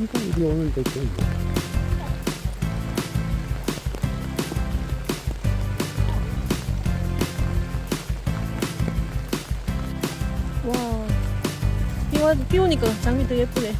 항상 우리 데 있죠. 와. 비, 와, 비 오니까 장미 더 예쁘네.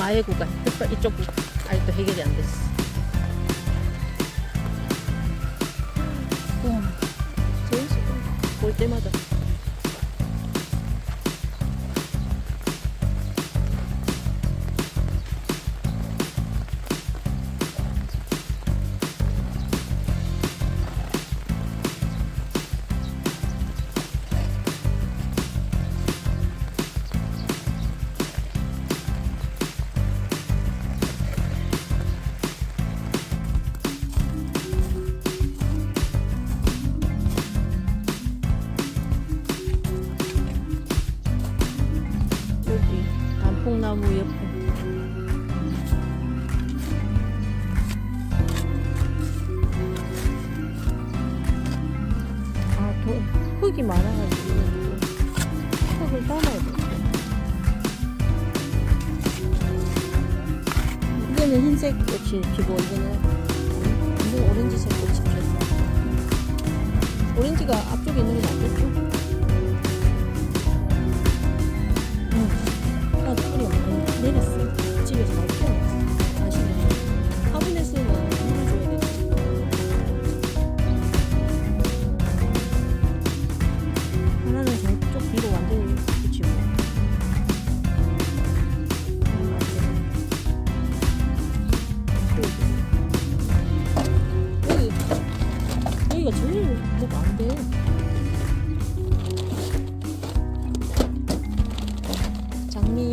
마의 구간. 햇볕 이쪽 구간. 아직도 해결이 안 됐어. 와, 재밌어. 볼 때마다. 나무 옆에. 아, 도, 흙이 많아가지고 흙을 담아야 돼. 이거는 흰색 꽃이 피고 이거는 이건 오렌지색 꽃이 피었어. 오렌지가 앞쪽에 있는 건 맞겠죠? 내렸어. 집에서 잘키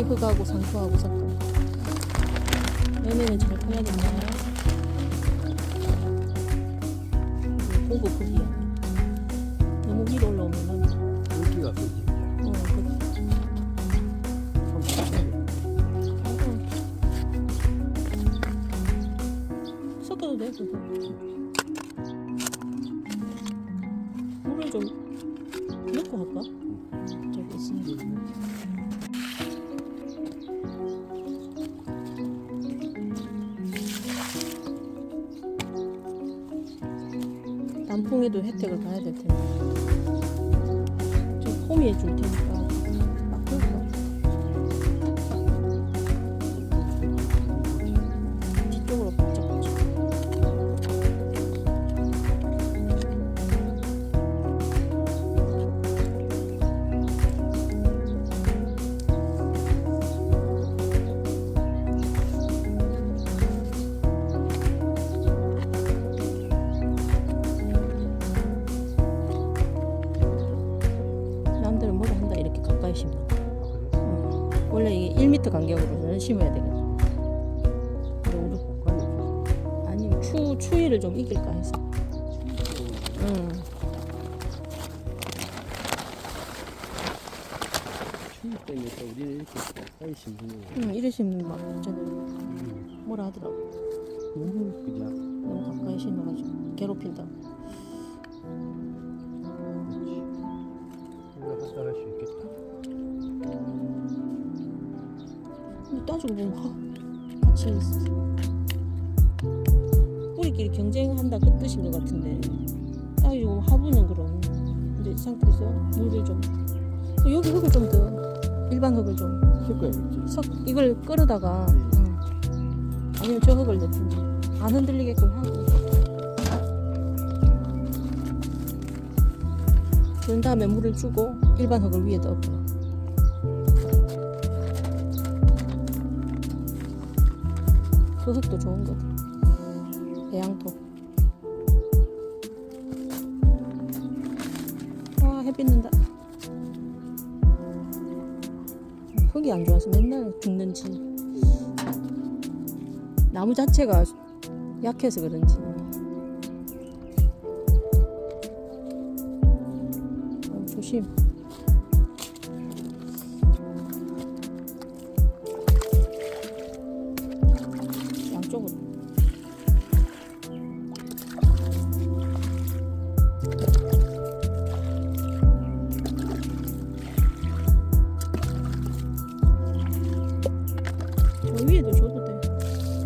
흙하고 상토하고 섞어. 얘네는 잘 커야겠네. 고급 흙이야. 너무 위로 올라오면은, 여기가 그지. 어, 그, 어. 섞어도 돼, 그거. 물을 좀 넣고 할까? 저기 있으니까. 단풍에도 혜택을 봐야 될 텐데. 좀 호미해 줄 테니까. 심어야 되거든. 아니 추 추위를 좀 이길까 해서. 응. 추위 때문에 또 우리는 이렇게 가까이 심는 거. 응 이러시면 막 저는 음. 뭐라 하더라고. 너무 그냥 너무 가까이 심어가지고 괴롭힌다. 따지고 보면 하, 같이 있어. 우리끼리 경쟁한다 그 뜻인 것 같은데 따지고 하부는 그럼 이제 이 상태에서 물을 좀그 여기 흙을 좀 더 일반 흙을 좀 섞어야겠지. 석 이걸 끌어다가 응. 아니면 저 흙을 넣든지 안 흔들리게끔 하고 그런 다음에 물을 주고 일반 흙을 위에다 엎어 조석도 좋은 거든 애양토. 아 햇빛 는다. 흙이 안 좋아서 맨날 죽는지 나무 자체가 약해서 그런지. 조심. 이쪽으로. 저 뭐 위에도 줘도 돼.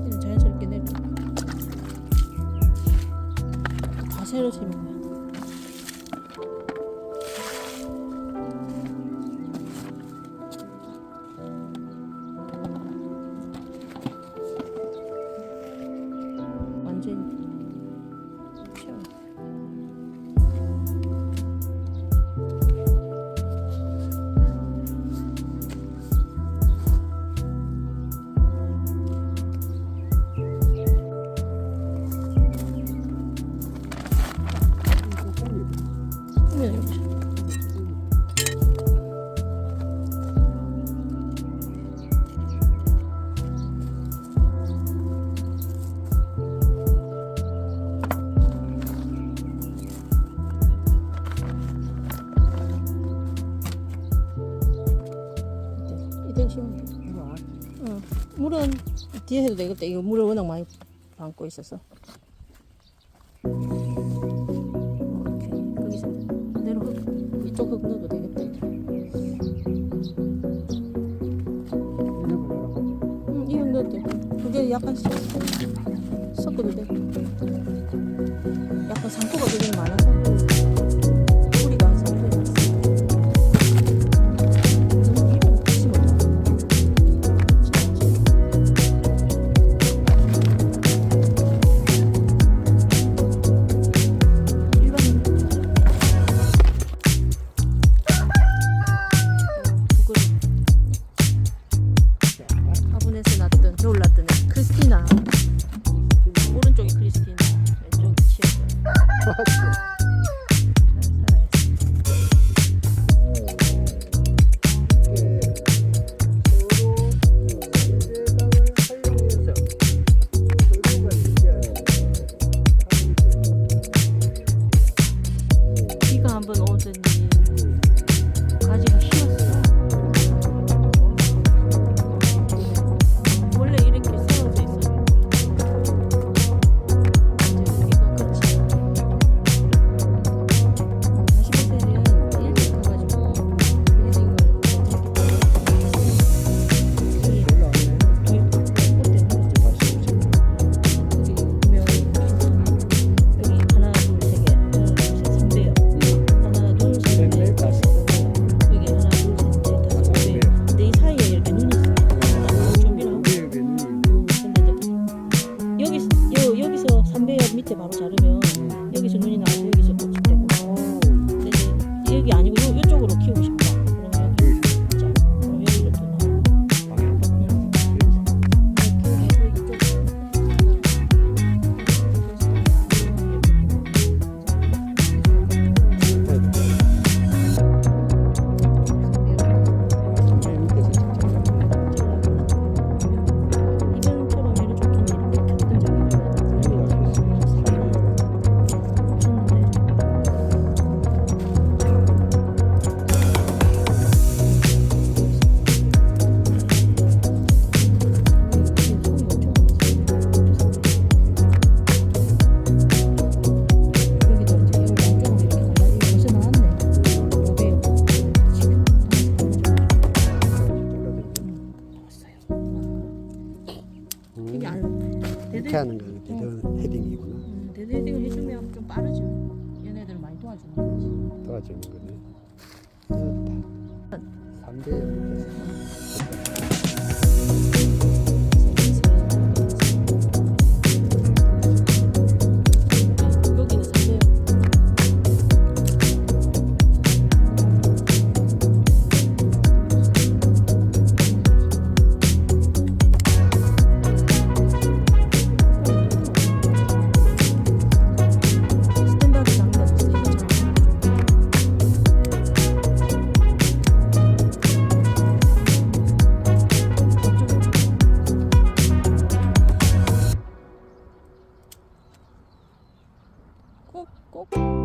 그냥 자연스럽게 내려. 다 새로 심은 거야. 뒤에 해도 되겠다. 이거 물을 워낙 많이 담고 있어서. 어, 약간 섞어도 돼. Label unternehmen. 바로 자르면 음. 여기서 눈이 나고 여기서 꽃이 되고. 근데 여기 아니고 이쪽으로 키우고 싶어요. 도와주는 거지. 도와주는 거지. 3대 国。